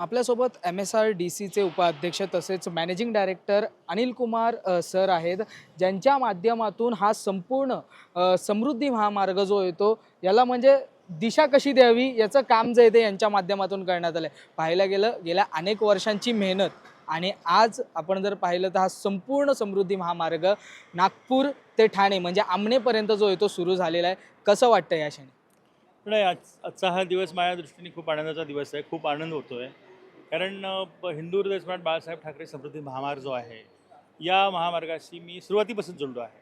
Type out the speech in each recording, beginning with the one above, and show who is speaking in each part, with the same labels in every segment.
Speaker 1: आपल्यासोबत M S R D सीचे उपाध्यक्ष तसेच मॅनेजिंग डायरेक्टर अनिल कुमार अ, सर आहेत ज्यांच्या माध्यमातून हा संपूर्ण अ, समृद्धी महामार्ग जो येतो याला म्हणजे दिशा कशी द्यावी याचं काम जे आहे ते यांच्या माध्यमातून करण्यात आलं आहे पाहायला गेलं गेल्या अनेक वर्षांची मेहनत आणि आज आपण जर पाहिलं तर हा संपूर्ण समृद्धी महामार्ग नागपूर ते ठाणे म्हणजे आमनेपर्यंत जो येतो सुरू झालेला आहे. कसं वाटतं या क्षणी?
Speaker 2: नाही आज आजचा हा दिवस माझ्या दृष्टीने खूप आनंदाचा दिवस आहे. खूप आनंद होतो आहे कारण हिंदू हृदय स्मार्ट बाळासाहेब ठाकरे समृद्धी महामार्ग जो आहे या महामार्गाशी मी सुरुवातीपासून जोडलो आहे.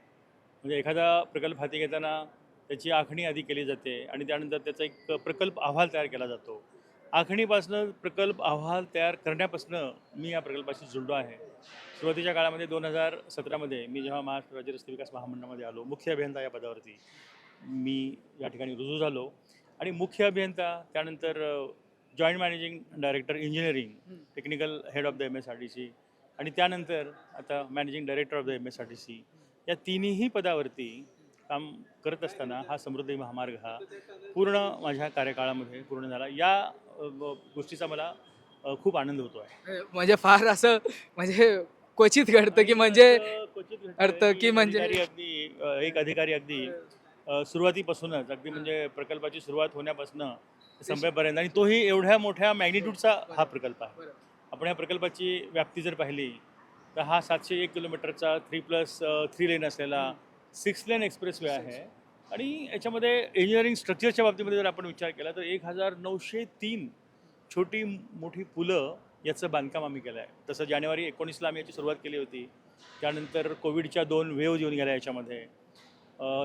Speaker 2: म्हणजे एखादा प्रकल्प हाती घेताना त्याची आखणी आधी केली जाते आणि त्यानंतर त्याचा एक प्रकल्प अहवाल तयार केला जातो. आखणीपासनं प्रकल्प अहवाल तयार करण्यापासनं मी या प्रकल्पाशी जुळलो आहे. सुरुवातीच्या काळामध्ये दोन हजार सतरामध्ये मी जेव्हा महाराष्ट्र राज्य रस्ते विकास महामंडळामध्ये आलो मुख्य अभियंता या पदावरती मी या ठिकाणी रुजू झालो. आणि मुख्य अभियंता त्यानंतर joint managing director engineering technical head of the M S R T C आणि त्यानंतर आता managing director of the M S R T C. या तिन्ही पदावरती काम करत असताना हा समृद्धी महामार्ग हा पूर्ण माझ्या कार्यकाळामध्ये पूर्ण झाला. या गोष्टीचा मला खूप आनंद होतो आहे.
Speaker 1: म्हणजे फार असं म्हणजे क्वचित घडतं की म्हणजे
Speaker 2: क्वचित
Speaker 1: अर्थ की म्हणजे-
Speaker 2: अगदी एक अधिकारी अगदी सुरुवातीपासूनच अगदी म्हणजे प्रकल्पाची सुरुवात होण्यापासून संपेपर्यंत आणि तोही एवढ्या मोठ्या मॅग्निट्यूडचा हा प्रकल्प आहे. आपण या प्रकल्पाची व्याप्ती जर पाहिली तर हा सातशे एक किलोमीटरचा थ्री प्लस थ्री लेन असलेला सिक्स लेन एक्सप्रेस वे आहे आणि याच्यामध्ये इंजिनिअरिंग स्ट्रक्चरच्या बाबतीमध्ये जर आपण विचार केला तर एक हजार नऊशे तीन छोटी मोठी पुलं याचं बांधकाम आम्ही केलं आहे. तसं जानेवारी एकोणीसला आम्ही याची सुरुवात केली होती. त्यानंतर कोविडच्या दोन वेव्ह येऊन गेल्या याच्यामध्ये.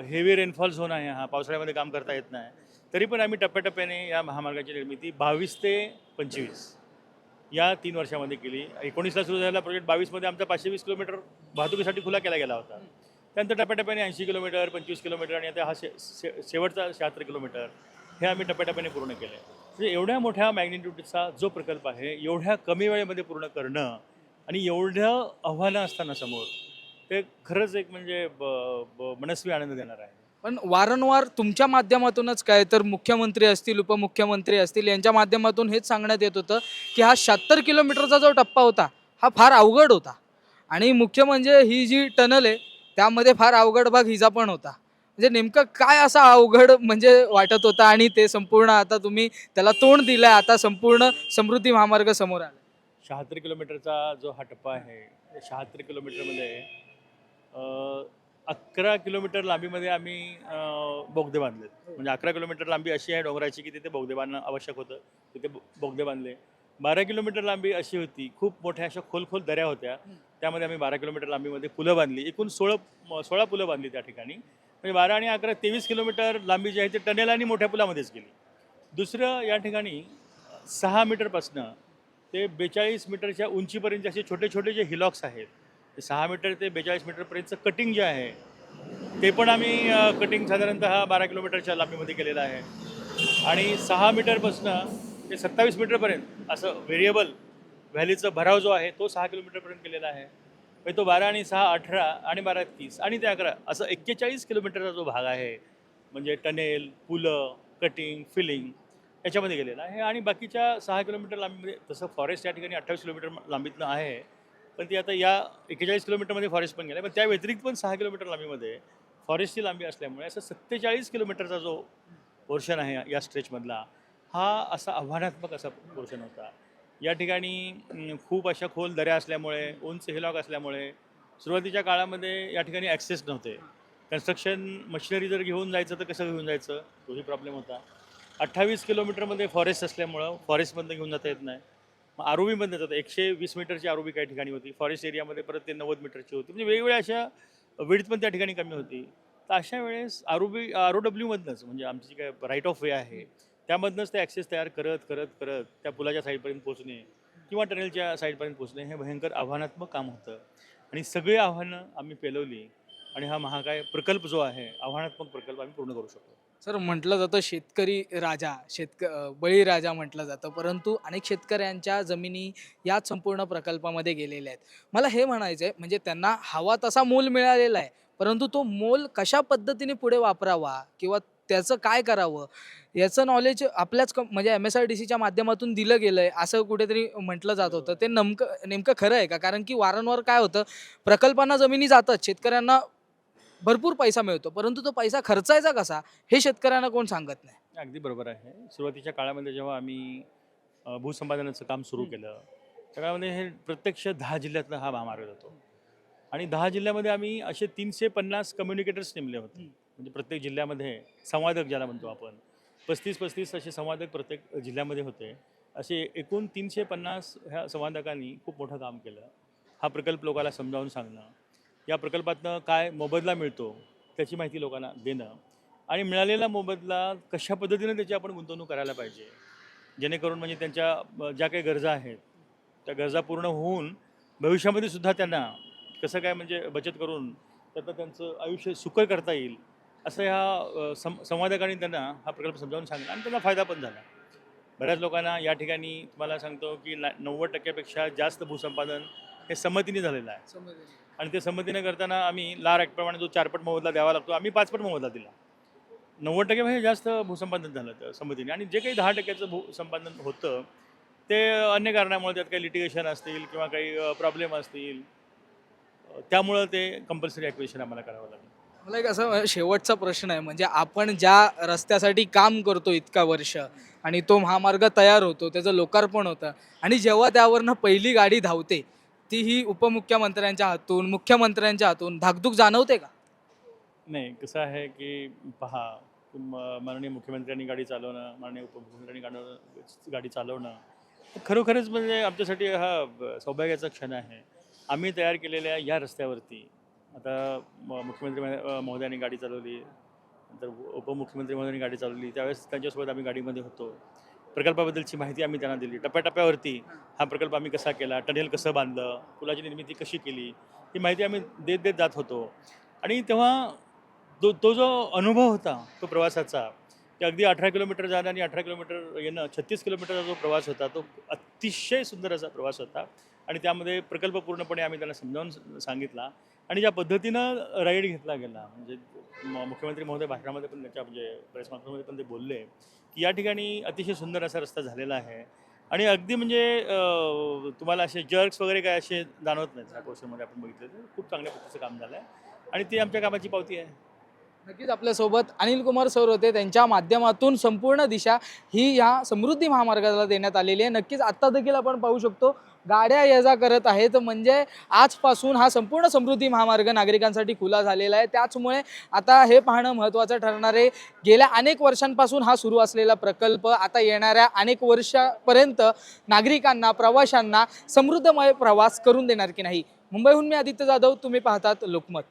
Speaker 2: हेवी रेनफॉल झोन आहे हा. पावसाळ्यामध्ये काम करता येत नाही. तरी पण आम्ही टप्प्याटप्प्याने या महामार्गाची निर्मिती बावीस ते पंचवीस या तीन वर्षामध्ये केली. एकोणीसला सुरू झालेला प्रोजेक्ट बावीसमध्ये आमचा पाचशे वीस किलोमीटर वाहतुकीसाठी खुला केला गेला होता. त्यानंतर टप्प्याटप्प्याने ऐंशी किलोमीटर पंचवीस किलोमीटर आणि आता हा शे शे शेवटचा शहात्तर किलोमीटर हे आम्ही टप्प्याटप्प्याने पूर्ण केले. म्हणजे एवढ्या मोठ्या मॅग्निट्यूडचा जो प्रकल्प आहे एवढ्या कमी वेळेमध्ये पूर्ण करणं आणि एवढं आव्हानं असताना समोर ते खरंच एक म्हणजे ब- ब- मनस्वी आनंद देणार आहे.
Speaker 1: पण वारंवार तुमच्या माध्यमातूनच काय तर मुख्यमंत्री असतील उपमुख्यमंत्री असतील यांच्या माध्यमातून हेच सांगण्यात येत होतं की हा शहात्तर किलोमीटरचा जो टप्पा होता हा फार अवघड होता. आणि मुख्य म्हणजे ही जी टनल आहे त्यामध्ये फार अवघड भाग हिचा पण होता. म्हणजे नेमकं काय असा अवघड म्हणजे वाटत होता आणि ते संपूर्ण आता तुम्ही त्याला तोंड दिलंय आता संपूर्ण समृद्धी महामार्ग समोर आला
Speaker 2: शहात्तर किलोमीटरचा जो हा टप्पा आहे शहात्तर किलोमीटरमध्ये अकरा किलोमीटर लांबीमध्ये आम्ही बोगदे बांधले. म्हणजे अकरा किलोमीटर लांबी अशी आहे डोंगराची की तिथे बोगदे बांधणं आवश्यक होतं. तिथे बोगदे बांधले. बारा किलोमीटर लांबी अशी होती. खूप मोठ्या अशा खोल खोल दऱ्या होत्या. त्यामध्ये आम्ही बारा किलोमीटर लांबीमध्ये पुलं बांधली. एकूण सोळा सोळा पुलं बांधली त्या ठिकाणी. म्हणजे बारा आणि अकरा तेवीस किलोमीटर लांबी जी आहे ती टनेल आणि मोठ्या पुलामध्येच गेली. दुसरं या ठिकाणी सहा मीटरपासनं ते बेचाळीस मीटरच्या उंचीपर्यंत असे छोटे छोटे जे हिलॉक्स आहेत ते सहा मीटर ते बेचाळीस मीटरपर्यंतचं कटिंग जे आहे ते पण आम्ही कटिंग साधारणतः बारा किलोमीटरच्या लांबीमध्ये केलेलं आहे. आणि सहा मीटरपासनं ते सत्तावीस मीटरपर्यंत असं व्हेरिएबल व्हॅलीचा भराव जो आहे तो सहा किलोमीटरपर्यंत केलेला आहे. म्हणजे तो बारा आणि सहा अठरा आणि बारा तीस आणि ते अकरा असं एक्केचाळीस किलोमीटरचा जो भाग आहे म्हणजे टनेल पुलं कटिंग फिलिंग याच्यामध्ये गेलेला आहे. आणि बाकीच्या सहा किलोमीटर लांबीमध्ये तसं फॉरेस्ट या ठिकाणी अठ्ठावीस किलोमीटर लांबीतनं आहे पण ती आता या एक्केचाळीस किलोमीटरमध्ये फॉरेस्ट पण गेलं आहे. पण त्या व्यतिरिक्त पण सहा किलोमीटर लांबीमध्ये फॉरेस्टची लांबी असल्यामुळे असं सत्तेचाळीस किलोमीटरचा जो पोर्शन आहे या स्ट्रेचमधला हा असा आव्हानात्मक असा पोर्शन होता. या ठिकाणी खूप अशा खोल दऱ्या असल्यामुळे उंच हिलॉक असल्यामुळे सुरुवातीच्या काळामध्ये या ठिकाणी ॲक्सेस नव्हते. कन्स्ट्रक्शन मशिनरी जर घेऊन जायचं तर कसं घेऊन जायचं? तोही प्रॉब्लेम होता. अठ्ठावीस किलोमीटरमध्ये फॉरेस्ट असल्यामुळं फॉरेस्टमधनं घेऊन जाता येत नाही. मग आरोबीमधनं जातात. एकशे वीस मीटरची आरोबी काही ठिकाणी होती. फॉरेस्ट एरियामध्ये परत ते नव्वद मीटरची होती. म्हणजे वेगवेगळ्या अशा वेळीत पण त्या ठिकाणी कमी होती. तर अशा वेळेस आरोबी आर ओ डब्ल्यूमधनंच म्हणजे आमची जी काय राईट ऑफ वे आहे त्यामधनंच ते ॲक्सेस तयार करत करत करत त्या पुलाच्या साईडपर्यंत पोहोचणे किंवा टनेलच्या साईडपर्यंत पोहोचणे हे भयंकर आव्हानात्मक काम होतं. आणि सगळी आव्हानं आम्ही पेलवली. आणि हा महाकाय प्रकल्प जो आहे आव्हानात्मक प्रकल्प आम्ही पूर्ण करू शकतो
Speaker 1: सर म्हटलं जातं शेतकरी राजा शेतक अं, बळीराजा म्हटलं जातं. परंतु अनेक शेतकऱ्यांच्या जमिनी याच संपूर्ण प्रकल्पामध्ये गेलेल्या आहेत. मला हे म्हणायचं आहे म्हणजे त्यांना हवा तसा मोल मिळालेला आहे परंतु तो मोल कशा पद्धतीने पुढे वापरावा किंवा त्याचं काय करावं याचं नॉलेज आपल्याच कं- म्हणजे एम एस आर डी सीच्या माध्यमातून दिलं गेलं आहे असं कुठेतरी म्हटलं जात होतं. ते नेमकं नेमकं खरं आहे का? कारण की वारंवार काय होतं प्रकल्पांना जमिनी जातात शेतकऱ्यांना भरपूर पैसा मिळतो परंतु तो पैसा खर्चायचा कसा हे शेतकऱ्यांना कोण सांगत नाही.
Speaker 2: अगदी बरोबर आहे. सुरुवातीच्या काळामध्ये जेव्हा आम्ही अ, भूसंपादनाचं काम सुरू केलं त्या काळामध्ये हे प्रत्यक्ष दहा जिल्ह्यातला हा महामार्ग जातो आणि दहा जिल्ह्यामध्ये आम्ही असे तीनशे पन्नास कम्युनिकेटर्स नेमले होते. म्हणजे प्रत्येक जिल्ह्यामध्ये संवादक ज्याला म्हणतो आपण पस्तीस पस्तीस असे संवादक प्रत्येक जिल्ह्यामध्ये होते. असे एकूण तीनशे पन्नास ह्या संवादकांनी खूप मोठं काम केलं. हा प्रकल्प लोकांना समजावून सांगणं या प्रकल्पातनं काय मोबदला मिळतो त्याची माहिती लोकांना देणं आणि मिळालेला मोबदला कशा पद्धतीनं त्याची आपण गुंतवणूक करायला पाहिजे? जेणेकरून म्हणजे त्यांच्या ज्या काही गरजा आहेत त्या गरजा पूर्ण होऊन भविष्यामध्ये सुद्धा त्यांना कसं काय म्हणजे बचत करून त्यातनं त्यांचं आयुष्य सुकर करता येईल असं ह्या सं संवादकांनी त्यांना हा प्रकल्प समजावून सांगितला आणि त्यांना फायदा पण झाला. बऱ्याच लोकांना या ठिकाणी तुम्हाला सांगतो की ना नव्वद टक्क्यापेक्षा जास्त भूसंपादन हे संमतीने झालेलं आहे. आणि ते संमतीने करताना आम्ही लार ॲक्टप्रमाणे जो चारपट मोबदला द्यावा लागतो आम्ही पाचपट मोबदला दिला. नव्वद टक्के म्हणजे जास्त भूसंपादन झालं तर संमतीने. आणि जे काही दहा टक्क्याचं भूसंपादन होतं ते अन्य कारणामुळे त्यात काही लिटिगेशन असतील किंवा काही प्रॉब्लेम असतील त्यामुळं ते कंपल्सरी ॲक्विशन आम्हाला करावं लागलं.
Speaker 1: मला एक असं शेवटचा प्रश्न आहे म्हणजे आपण ज्या रस्त्यासाठी काम करतो इतका वर्ष आणि तो महामार्ग तयार होतो त्याचं लोकार्पण होतं आणि जेव्हा त्यावरनं पहिली गाडी धावते ती ही उपमुख्यमंत्र्यांच्या हातून मुख्यमंत्र्यांच्या हातून धाकधूक जाणवते का?
Speaker 2: नाही कसं आहे की पहा माननीय मुख्यमंत्र्यांनी गाडी चालवणं माननीय उपमुख्यमंत्र्यांनी गाडवणं गाडी चालवणं खरोखरच म्हणजे आमच्यासाठी हा सौभाग्याचा क्षण आहे. आम्ही तयार केलेल्या या रस्त्यावरती आता म- मुख्यमंत्री महो- महोदयांनी गाडी चालवली नंतर उपमुख्यमंत्री महोदयांनी गाडी चालवली त्यावेळेस त्यांच्यासोबत आम्ही गाडीमध्ये होतो. प्रकल्पाबद्दलची माहिती आम्ही त्यांना दिली. टप्प्याटप्प्यावरती हा प्रकल्प आम्ही कसा केला टनेल कसं बांधलं पुलाची निर्मिती कशी केली ही माहिती आम्ही देत देत जात होतो. आणि तेव्हा तो तो जो अनुभव होता तो प्रवासाचा की अगदी अठरा किलोमीटर जाणं आणि अठरा किलोमीटर येणं छत्तीस किलोमीटरचा जो प्रवास होता तो अतिशय सुंदर असा प्रवास होता. आणि त्यामध्ये प्रकल्प पूर्णपणे आम्ही त्यांना समजावून सांगितला. आणि ज्या पद्धतीनं राईड घेतला गेला म्हणजे मुख्यमंत्री महोदय भाषणामध्ये पण त्याच्या म्हणजे प्रेस कॉन्फरन्समध्ये पण ते बोलले की या ठिकाणी अतिशय सुंदर असा रस्ता झालेला आहे. आणि अगदी म्हणजे तुम्हाला असे जर्क्स वगैरे काय असे जाणवत नाहीत ह्या कोर्समध्ये आपण बघितलं तर. खूप चांगल्या पद्धतीचं काम झालं आहे. आणि ती आमच्या कामाची पावती आहे.
Speaker 1: नक्कीच आपल्यासोबत अनिल कुमार सर होते. त्यांच्या माध्यमातून संपूर्ण दिशा ही या समृद्धी महामार्गाला देण्यात आलेली आहे. नक्कीच आत्ता देखील आपण पाहू शकतो. गाड्या ये जा करत आहेत. म्हणजे आजपासून हा संपूर्ण समृद्धी महामार्ग नागरिकांसाठी खुला झालेला आहे. त्याचमुळे आता हे पाहणं महत्त्वाचं ठरणार आहे. गेल्या अनेक वर्षांपासून हा सुरू असलेला प्रकल्प आता येणाऱ्या अनेक वर्षापर्यंत नागरिकांना प्रवाशांना समृद्धमय प्रवास करून देणार की नाही? मुंबईहून मी आदित्य जाधव तुम्ही पाहतात लोकमत.